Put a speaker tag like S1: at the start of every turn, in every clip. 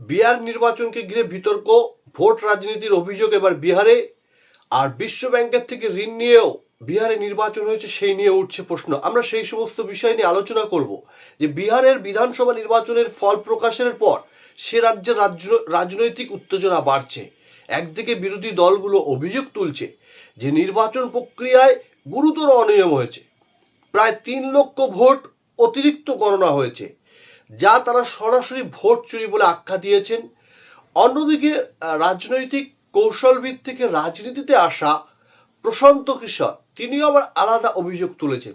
S1: বিহার নির্বাচনকে ঘিরে বিতর্ক, ভোট রাজনীতির অভিযোগ এবার বিহারে। আর বিশ্ব ব্যাংকের থেকে ঋণ নিয়েও বিহারে নির্বাচন হয়েছে, সেই নিয়ে উঠছে প্রশ্ন। আমরা সেই সমস্ত বিষয় নিয়ে আলোচনা করব যে বিহারের বিধানসভা নির্বাচনের ফল প্রকাশের পর সে রাজ্যের রাজ্য, রাজনৈতিক উত্তেজনা বাড়ছে। একদিকে বিরোধী দলগুলো অভিযোগ তুলছে যে নির্বাচন প্রক্রিয়ায় গুরুতর অনিয়ম হয়েছে। প্রায় তিন লক্ষ ভোট অতিরিক্ত গণনা হয়েছে। যা তারা সরাসরি ভোট চুরি বলে আখ্যা দিয়েছেন। অন্যদিকে রাজনৈতিক কৌশলবিদ থেকে রাজনীতিতে আসা প্রশান্ত কিশোর, তিনিও আবার আলাদা অভিযোগ তুলেছেন।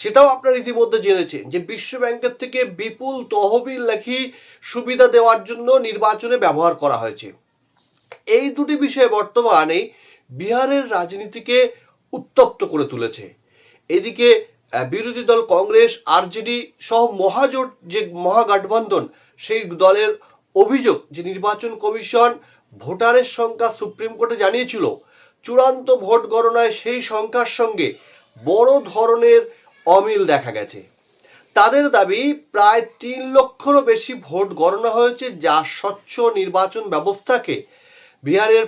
S1: সেটাও আপনারা ইতিমধ্যে জেনেছেন যে বিশ্ব ব্যাংকের থেকে বিপুল তহবিল নাকি সুবিধা দেওয়ার জন্য নির্বাচনে ব্যবহার করা হয়েছে। এই দুটি বিষয়ে বর্তমানে বিহারের রাজনীতিকে উত্তপ্ত করে তুলেছে। এদিকে বিরোধী দল কংগ্রেস, আরজেডি সহ মহাজোট যে মহাগঠবন্ধন, সেই দলের অভিযোগ যে নির্বাচন কমিশন ভোটারের সংখ্যা সুপ্রিম কোর্টে জানিয়েছিল, চূড়ান্ত ভোট গণনায় সেই সংখ্যার সঙ্গে বড় ধরনের অমিল দেখা গেছে। তাদের দাবি, প্রায় তিন লক্ষেরও বেশি ভোট গণনা হয়েছে যা স্বচ্ছ নির্বাচন ব্যবস্থাকে বিহারের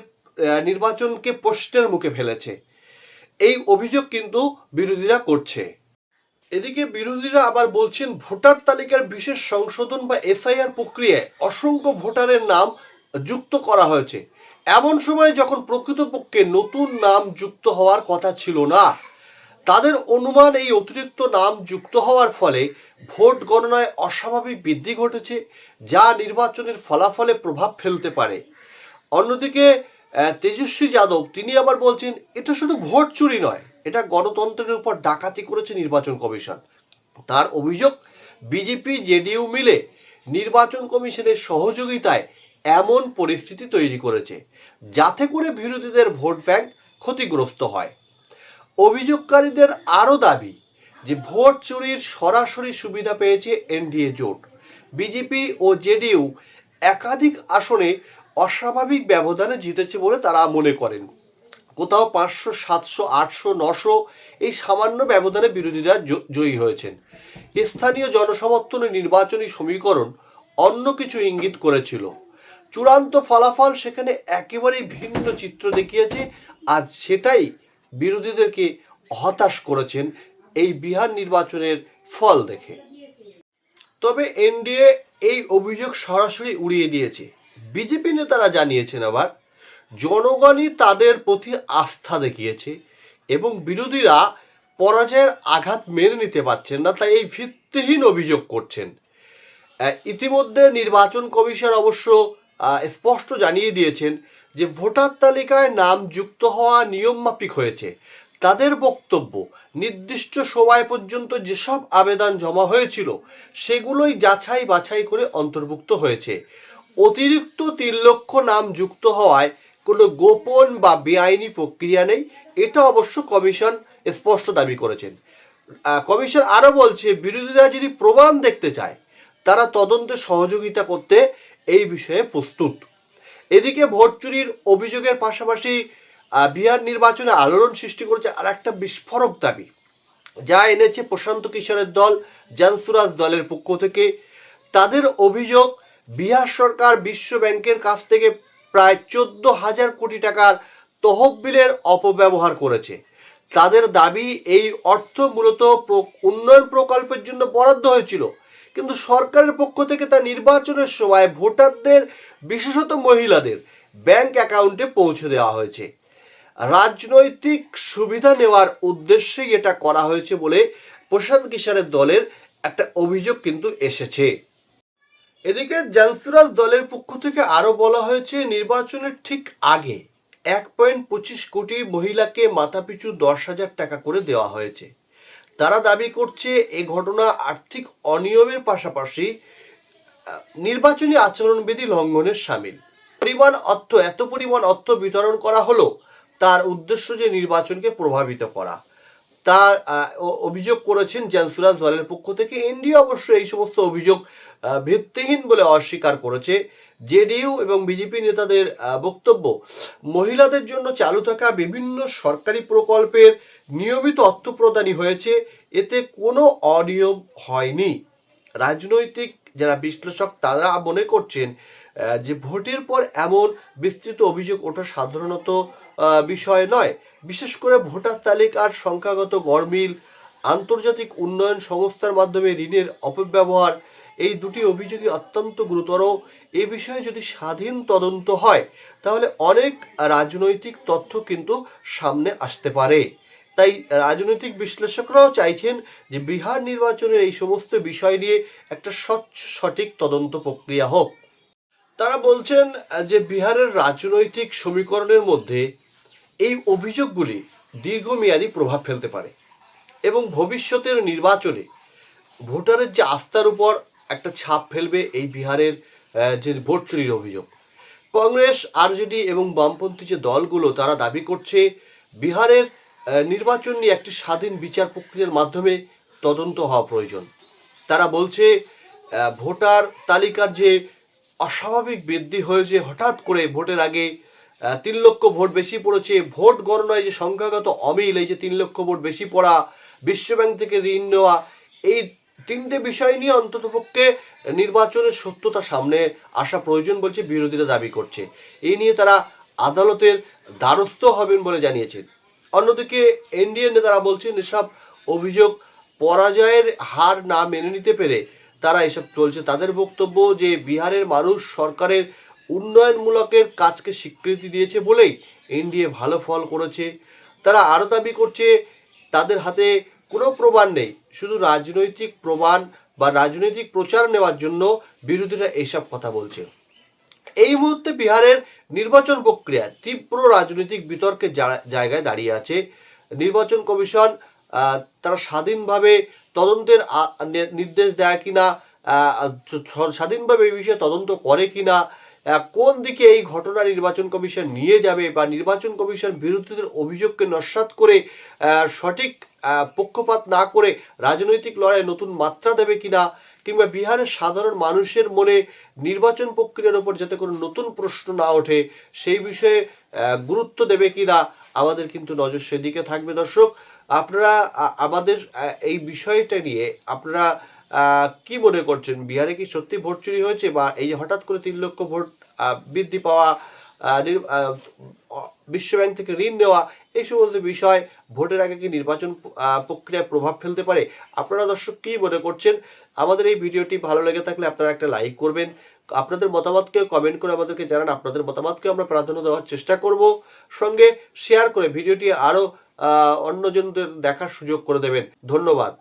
S1: নির্বাচনকে প্রশ্নের মুখে ফেলেছে। এই অভিযোগ কিন্তু বিরোধীরা করছে। এদিকে বিরোধীরা আবার বলছেন ভোটার তালিকার বিশেষ সংশোধন বা এসআইআর প্রক্রিয়ায় অসংখ্য ভোটারের নাম যুক্ত করা হয়েছে। এমন সময় যখন প্রকৃতপক্ষে নতুন নাম যুক্ত হওয়ার কথা ছিল না, তাদের অনুমান এই অতিরিক্ত নাম যুক্ত হওয়ার ফলে ভোট গণনায় অস্বাভাবিক বৃদ্ধি ঘটেছে, যা নির্বাচনের ফলাফলে প্রভাব ফেলতে পারে। অন্যদিকে তেজস্বী যাদব, তিনি আবার বলছেন, এটা শুধু ভোট চুরি নয় এটা গণতন্ত্রের উপর ডাকাতি করেছে নির্বাচন কমিশন। তার অভিযোগ, বিজেপি, জেডিইউ মিলে নির্বাচন কমিশনের সহযোগিতায় এমন পরিস্থিতি তৈরি করেছে, যাতে করে বিরোধীদের ভোট ব্যাংক ক্ষতিগ্রস্ত হয়। অভিযোগকারীদের আরও দাবি যে ভোট চুরির সরাসরি সুবিধা পেয়েছে এনডিএ জোট। বিজেপি ও জেডিইউ একাধিক আসনে অস্বাভাবিক ব্যবধানে জিতেছে বলে তারা মনে করেন। কোথাও পাঁচশো, সাতশো, আটশো, নশো এই সামান্য ব্যবধানে বিরোধীরা জয়ী হয়েছেন। স্থানীয় জনসমর্থনের নির্বাচনী সমীকরণ অন্য কিছু ইঙ্গিত করেছিল। চূড়ান্ত ফলাফল সেখানে একেবারেই ভিন্ন চিত্র দেখিয়েছে, আজ সেটাই বিরোধীদেরকে হতাশ করেছেন এই বিহার নির্বাচনের ফল দেখে। তবে এনডিএ এই অভিযোগ সরাসরি উড়িয়ে দিয়েছে। বিজেপি নেতারা জানিয়েছেন আবার জনগণই তাদের প্রতি আস্থা দেখিয়েছে এবং বিরোধীরা পরাজয়ের আঘাত মেনে নিতে পারছেন না, তাই এই ভিত্তিহীন অভিযোগ করছেন। ইতিমধ্যে নির্বাচন কমিশন অবশ্য স্পষ্ট জানিয়ে দিয়েছেন যে ভোটার তালিকায় নাম যুক্ত হওয়া নিয়মমাফিক হয়েছে। তাদের বক্তব্য, নির্দিষ্ট সময় পর্যন্ত যেসব আবেদন জমা হয়েছিল, সেগুলোই যাচাই বাছাই করে অন্তর্ভুক্ত হয়েছে। অতিরিক্ত তিন লক্ষ নাম যুক্ত হওয়ায় কোনো গোপন বা বেআইনি প্রক্রিয়া নেই। এটা অবশ্য কমিশন স্পষ্ট দাবি করেছেন। কমিশন আরও বলছে, বিরোধীরা যদি প্রমাণ দেখতে চায়, তারা তদন্তে সহযোগিতা করতে এই বিষয়ে প্রস্তুত। এদিকে ভোট চুরির অভিযোগের পাশাপাশি বিহার নির্বাচনে আলোড়ন সৃষ্টি করেছে আর একটা বিস্ফোরক দাবি। যা এনেছে প্রশান্ত কিশোরের দল, জানসুরাজ দলের পক্ষ থেকে। তাদের অভিযোগ, বিহার সরকার বিশ্ব ব্যাংকের কাছ থেকে প্রায় চোদ্দ হাজার কোটি টাকার তহবিলের অপব্যবহার করেছে। তাদের দাবি, এই অর্থ মূলত উন্নয়ন প্রকল্পের জন্য বরাদ্দ হয়েছিল। কিন্তু সরকারের পক্ষ থেকে তা নির্বাচনের সময় ভোটারদের, বিশেষত মহিলাদের, ব্যাংক অ্যাকাউন্টে পৌঁছে দেওয়া হয়েছে। রাজনৈতিক সুবিধা নেওয়ার উদ্দেশ্যেই এটা করা হয়েছে বলে প্রশান্ত কিশোরের দলের একটা অভিযোগ কিন্তু এসেছে। এদিকে জানসুরাজ দলের পক্ষ থেকে আরও বলা হয়েছে, নির্বাচনের ঠিক আগে এক পয়েন্ট পঁচিশ কোটি মহিলাকে মাথাপিছু দশ হাজার টাকা করে দেওয়া হয়েছে। তারা দাবি করছে, এ ঘটনা আর্থিক অনিয়মের পাশাপাশি নির্বাচনী আচরণবিধি লঙ্ঘনের সামিল। পরিমাণ অর্থ, এত পরিমাণ অর্থ বিতরণ করা হলো, তার উদ্দেশ্য যে নির্বাচনকে প্রভাবিত করা। তা অভিযোগ করেছেন জানসুরাজ দলের পক্ষ থেকে। এনডিএ অবশ্য এই সমস্ত অভিযোগ ভিত্তিহীন বলে অস্বীকার করেছে। জেডিইউ এবং বিজেপি নেতাদের বক্তব্য, মহিলাদের জন্য চালু থাকা বিভিন্ন সরকারি প্রকল্পের নিয়মিত অর্থ প্রদানই হয়েছে। এতে কোনো অনিয়ম হয়নি। রাজনৈতিক যারা বিশ্লেষক, তারা মনে করছেন যে ভোটের পর এমন বিস্তৃত অভিযোগ ওঠা সাধারণত বিষয় নয়। বিশেষ করে ভোটার তালিকার সংখ্যাগত গরমিল আন্তর্জাতিক উন্নয়ন সংস্থার মাধ্যমে ঋণের অপব্যবহার, এই দুটি অভিযোগই অত্যন্ত গুরুতর। এ বিষয়ে যদি স্বাধীন তদন্ত হয়, তাহলে অনেক রাজনৈতিক তথ্য কিন্তু সামনে আসতে পারে। তাই রাজনৈতিক বিশ্লেষকরাও চাইছেন যে বিহার নির্বাচনের এই সমস্ত বিষয় নিয়ে একটা স্বচ্ছ, সঠিক তদন্ত প্রক্রিয়া হোক। তারা বলছেন যে বিহারের রাজনৈতিক সমীকরণের মধ্যে এই অভিযোগগুলি দীর্ঘমেয়াদী প্রভাব ফেলতে পারে এবং ভবিষ্যতের নির্বাচনে ভোটারের যে আস্থার উপর একটা ছাপ ফেলবে এই বিহারের যে ভোট চুরির অভিযোগ। কংগ্রেস, আরজেডি এবং বামপন্থী যে দলগুলো, তারা দাবি করছে বিহারের নির্বাচন নিয়ে একটি স্বাধীন বিচার প্রক্রিয়ার মাধ্যমে তদন্ত হওয়া প্রয়োজন। তারা বলছে ভোটার তালিকার যে অস্বাভাবিক বৃদ্ধি হয়েছে হঠাৎ করে ভোটের আগে তিন লক্ষ ভোট বেশি পড়েছে। ভোট গণনায় যে সংখ্যাগত অমিল, এই যে তিন লক্ষ ভোট বেশি পড়া বিশ্বব্যাংক থেকে ঋণ নেওয়া, এই তিনটে বিষয় নিয়ে অন্ততপক্ষে নির্বাচনের সত্যতা সামনে আসা প্রয়োজন বলছে, বিরোধীরা দাবি করছে। এই নিয়ে তারা আদালতের দ্বারস্থ হবেন বলে জানিয়েছেন অন্যদিকে এনডিএ নেতারা বলছেন, এসব অভিযোগ পরাজয়ের হার না মেনে নিতে পেরে তারা এসব চলছে তাদের বক্তব্য যে বিহারের মানুষ সরকারের উন্নয়নমূলকের কাজকে স্বীকৃতি দিয়েছে বলেই এনডিএ ভালো ফল করেছে। তারা আরও দাবি করছে, তাদের হাতে কোনো প্রমাণ নেই। শুধু রাজনৈতিক প্রমাণ বা রাজনৈতিক প্রচার নেওয়ার জন্য বিরোধীরা এইসব কথা বলছে। এই মুহূর্তে বিহারের নির্বাচন প্রক্রিয়া তীব্র রাজনৈতিক বিতর্কের জায়গায় দাঁড়িয়ে আছে। নির্বাচন কমিশন তারা স্বাধীনভাবে তদন্তের নির্দেশ দেয় কিনা স্বাধীনভাবে এই বিষয়ে তদন্ত করে কিনা কোন দিকে এই ঘটনা নির্বাচন কমিশন নিয়ে যাবে বা নির্বাচন কমিশন বিরোধীদের অভিযোগকে নস্বাত করে সঠিক পক্ষপাত না করে রাজনৈতিক লড়াই নতুন মাত্রা দেবে কিনা কিংবা বিহারের সাধারণ মানুষের মনে নির্বাচন প্রক্রিয়ার উপর যাতে কোনো নতুন প্রশ্ন না ওঠে সেই বিষয়ে গুরুত্ব দেবে কিনা আমাদের কিন্তু নজর সেদিকে থাকবে। দর্শক, আপনারা আমাদের এই বিষয়টা নিয়ে আপনারা কি মনে করছেন? বিহারে কি সত্যি ভোট চুরি হয়েছে বা এই হঠাৎ করে তিন লক্ষ ভোট বৃদ্ধি পাওয়া বিশ্বব্যাংক থেকে ঋণ নেওয়া, এই সমস্ত বিষয় ভোটের আগে কি নির্বাচন প্রক্রিয়ায় প্রভাব ফেলতে পারে? আপনারা দর্শক কি মনে করছেন? আমাদের এই ভিডিওটি ভালো লেগে থাকলে আপনারা একটা লাইক করবেন। আপনাদের মতামতকে কমেন্ট করে আমাদেরকে জানান। আপনাদের মতামতকে আমরা প্রাধান্য দেওয়ার চেষ্টা করব। সঙ্গে শেয়ার করে ভিডিওটি আরও অন্যজনদের দেখার সুযোগ করে দেবেন। ধন্যবাদ।